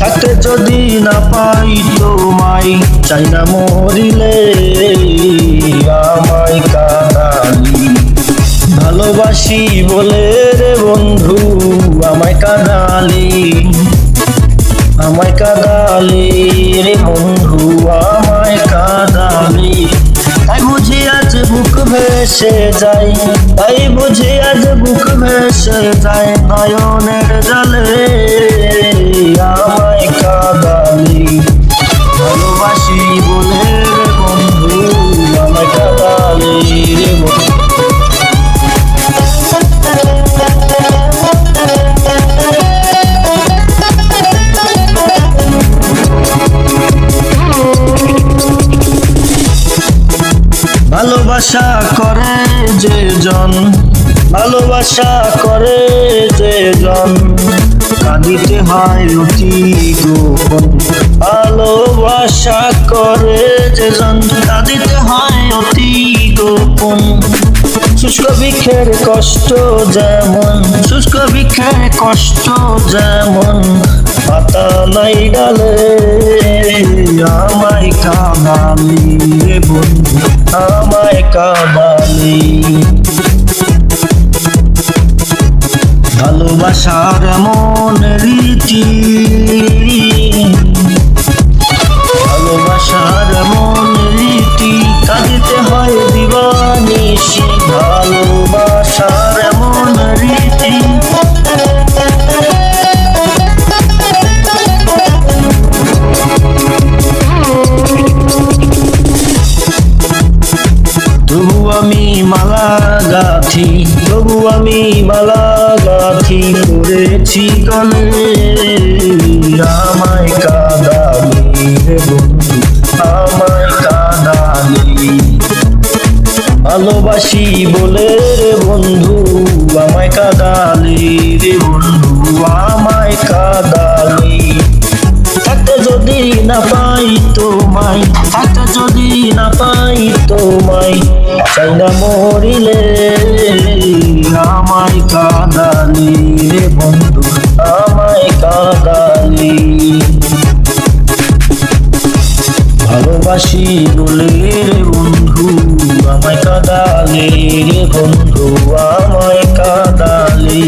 থাকতে যদি না পাই তোমায় চাই না মরিলে আমায় কাদালি। ভালোবাসি বলে রে বন্ধু, আমায় কাদালি। আমায় কাদালি রে বন্ধু, আমায় কাদালি। তাই বুঝি আজ বুক ভেসে যাই তাই বুঝি আজ বুক ভেসে যায় নয়নের জলে। ভালোবাসা করে যে জন, ভালোবাসা করে যে জন। কাঁদিতে হয় অতি গোপন, ভালোবাসা করে যে জন। কাঁদিতে হয় অতি গোপন, শুষ্ক বৃক্ষের কষ্ট যেমন, শুষ্ক বৃক্ষের কষ্ট যেমন। পাতা নাই ডালে আমায় কামালি কামালি। ভালোবাসার এমন তবু আমি মালা গাথি তবু আমি মালা গাথি করেছি গলে আমায় কাদালি রে বন্ধু, আমায় কাদালি ভালোবাসি বলে রে বন্ধু, আমায় কাদালি রে বন্ধু, আমায় কাদালি থাকতে যদি না পাই তোমায় থাকতে যদি না পাই তোমায় চাই মরিলে আমায় কাদালি রে বন্ধু, আমায় কাদালি। ভালোবাসি বলে রে বন্ধু, আমায় কাদালি রে বন্ধু, আমায় কাদালি।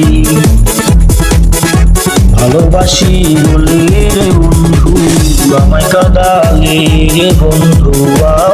ভালোবাসি বলে রে বন্ধু, আমায় কাদালি রে বন্ধু আমায়